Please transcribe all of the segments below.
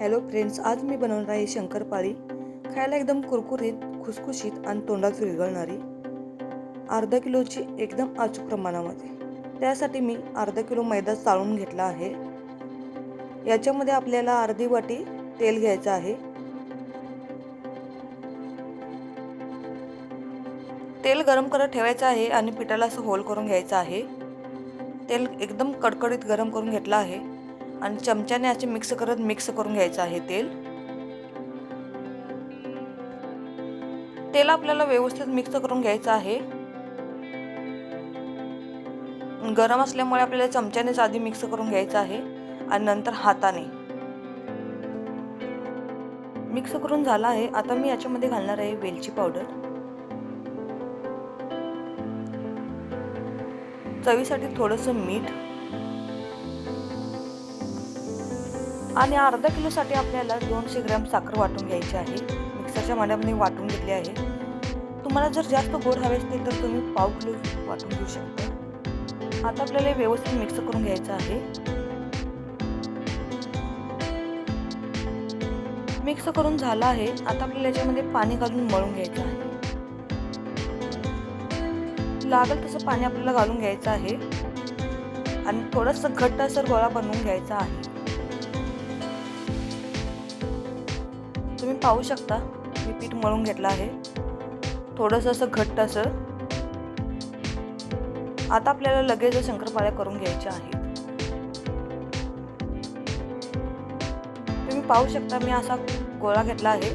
Hello friends आज मी बनवणार आहे शंकरपाळी खायला एकदम कुरकुरीत खुसखुशीत आणि तोंडात विरघळणारी अर्धा किलोची एकदम अचूक प्रमाणामध्ये. त्यासाठी मी अर्धा किलो मैदा चाळून घेतला आहे. याच्यामध्ये आपल्याला अर्धी वाटी तेल घ्यायचं आहे. तेल गरम करत ठेवायचं आहे आणि पिठाला असं होल करून घ्यायचं आहे. तेल एकदम कडकडीत गरम करून घेतलं आहे. आणि चमच्याने असे मिक्स करत मिक्स करून घ्यायचं आहे तेल. तेल आपल्याला व्यवस्थित मिक्स करून घ्यायचं आहे. गरम असल्यामुळे आपल्याला चमच्यानेच आधी मिक्स करून घ्यायचं आहे आणि नंतर हाताने. मिक्स करून झाला आहे. आता मी याच्यामध्ये घालणार आहे वेलची पावडर. चवीसाठी थोडंसं मीठ. आणि अर्धा किलोसाठी आपल्याला दोनशे ग्रॅम साखर वाटून घ्यायची आहे. मिक्सरच्या भांड्यामध्ये वाटून घेतली आहे. तुम्हाला जर जास्त गोड हवे असतील तर तुम्ही पाव किलो वाटून घेऊ शकता. आता आपल्याला व्यवस्थित मिक्स करून घ्यायचं आहे. मिक्स करून झालं आहे. आता आपल्याला याच्यामध्ये पाणी घालून मळून घ्यायचं आहे. लागेल तसं पाणी आपल्याला घालून घ्यायचं आहे. आणि थोडंसं घट्ट असं गोळा बनवून घ्यायचा आहे. पाहू शकता. मी पीठ मळून घेतलं आहे. थोडंसं असं घट्ट असं. आता आपल्याला लगेच शंकरपाळ्या करून घ्यायच्या आहेत. तुम्ही पाहू शकता मी असा गोळा घेतला आहे.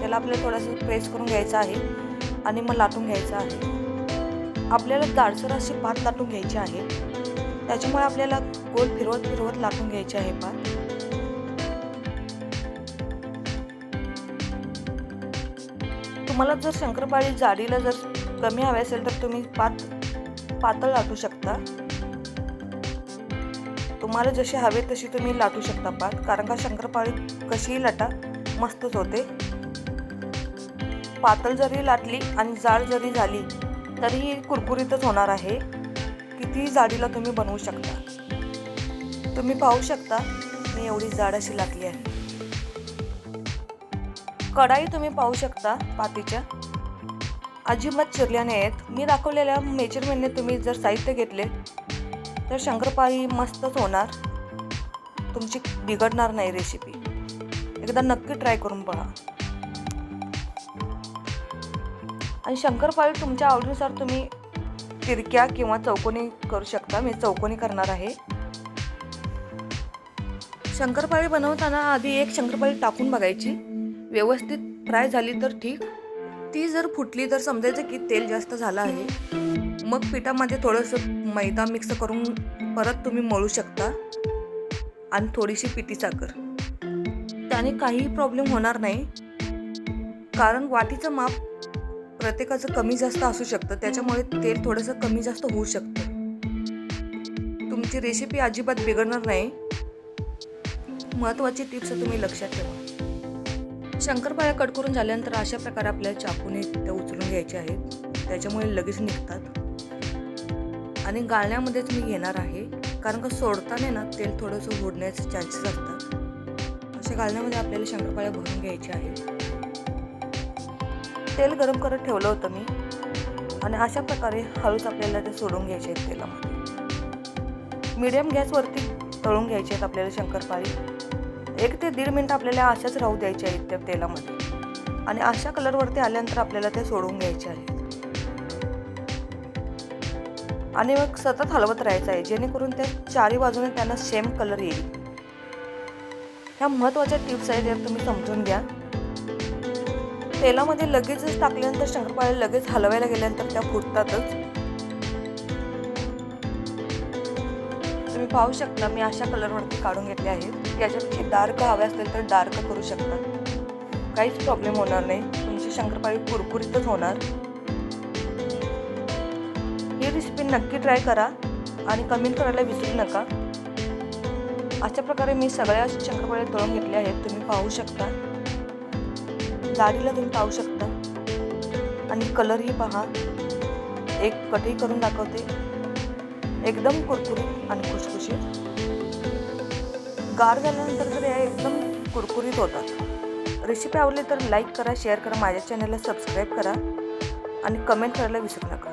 त्याला आपल्याला थोडंसं प्रेस करून घ्यायचं आहे आणि मग लाटून घ्यायचं आहे. आपल्याला जाडसर असे पात लाटून घ्यायची आहे. त्याच्यामुळे आपल्याला गोल फिरवत फिरवत लाटून घ्यायची आहे पात. तुम्हाला जर शंकरपाळी जाडीला जर कमी हवे असेल तर तुम्ही पात पातळ लाटू शकता. तुम्हाला जशी हवे तशी तुम्ही लाटू शकता पात कारण का शंकरपाळी कशीही लाटा मस्तच होते. पातळ जरी लाटली आणि जाड जरी झाली तरीही कुरकुरीतच होणार आहे. कितीही जाडीला तुम्ही बनवू शकता. तुम्ही पाहू शकता मी एवढी जाड अशी लाटली आहे. कढाई तुम्ही पाहू शकता पातीच्या. अजिबात चिरल्या नाही आहेत. मी दाखवलेल्या मेजरमेंटने तुम्ही जर साहित्य घेतले तर शंकरपाळी मस्तच होणार. तुमची बिघडणार नाही रेसिपी एकदा नक्की ट्राय करून पहा आणि शंकरपाळी तुमच्या आवडीनुसार तुम्ही तिरक्या किंवा चौकोनी करू शकता. मी चौकोनी करणार आहे. शंकरपाळी बनवताना आधी एक शंकरपाळी टाकून बघायची. व्यवस्थित फ्राय झाली तर ठीक. ती जर फुटली तर समजायचं की तेल जास्त झालं आहे. मग पिठामध्ये थोडंसं मैदा मिक्स करून परत तुम्ही मळू शकता आणि थोडीशी पिठी साखर. त्याने काहीही प्रॉब्लेम होणार नाही. कारण वाटीचं माप प्रत्येकाचं कमी जास्त असू शकतं. त्याच्यामुळे तेल थोडंसं कमी जास्त होऊ शकतं. तुमची रेसिपी अजिबात बिघडणार नाही. महत्त्वाची टिप्स तुम्ही लक्षात ठेवा. शंकरपाळ्या कट करून झाल्यानंतर अशा प्रकारे आपल्याला चाकूने त्या उचलून घ्यायच्या आहेत. त्याच्यामुळे लगेच निघतात. आणि गाळण्यामध्येच मी घेणार आहे कारण का सोडताना ना तेल थोडंसं उडण्याचे चान्सेस असतात. अशा गाळण्यामध्ये आपल्याला शंकरपाळ्या भरून घ्यायच्या आहेत. तेल गरम करत ठेवलं होतं मी. आणि अशा प्रकारे हळूच आपल्याला ते सोडून घ्यायचे आहेत तेलामध्ये. मीडियम गॅसवरती तळून घ्यायचे आहेत आपल्याला शंकरपाळी. एक ते दीड मिनटं आपल्याला अशाच राहू द्यायचे आहेत त्या तेलामध्ये. आणि अशा कलरवरती आल्यानंतर आपल्याला ते सोडून घ्यायचे आहेत. आणि मग सतत हलवत राहायचं आहे जेणेकरून त्या चारी बाजूने त्यांना सेम कलर येईल. ह्या महत्त्वाच्या टिप्स आहेत या तुम्ही समजून घ्या. तेलामध्ये लगेचच टाकल्यानंतर शंकरपाळ्या लगेच हलवायला गेल्यानंतर त्या फुटतातच. पाहू शकता मी अशा कलरवरती काढून घेतले आहेत. याच्यापेक्षा डार्क हवे असतील तर डार्क करू शकता. काहीच प्रॉब्लेम होणार नाही. तुमची शंकरपाळी कुरकुरीतच होणार. ही रेसिपी नक्की ट्राय करा आणि कमेंट करायला विसरू नका. अशा प्रकारे मी सगळ्या शंकरपाळ्या तळून घेतल्या आहेत. तुम्ही पाहू शकता. जाडीला तुम्ही पाहू शकता. आणि कलरही पहा. एक कटही करून दाखवते. एकदम कुरकुरीत आणि खुशखुशीत गार झाल्यानंतर तर या एकदम कुरकुरीत कुरकुरीत होतात. रेसिपी आवडली तर लाईक करा शेअर करा माझ्या चॅनलला सबस्क्राईब करा आणि कमेंट करायला विसरू नका.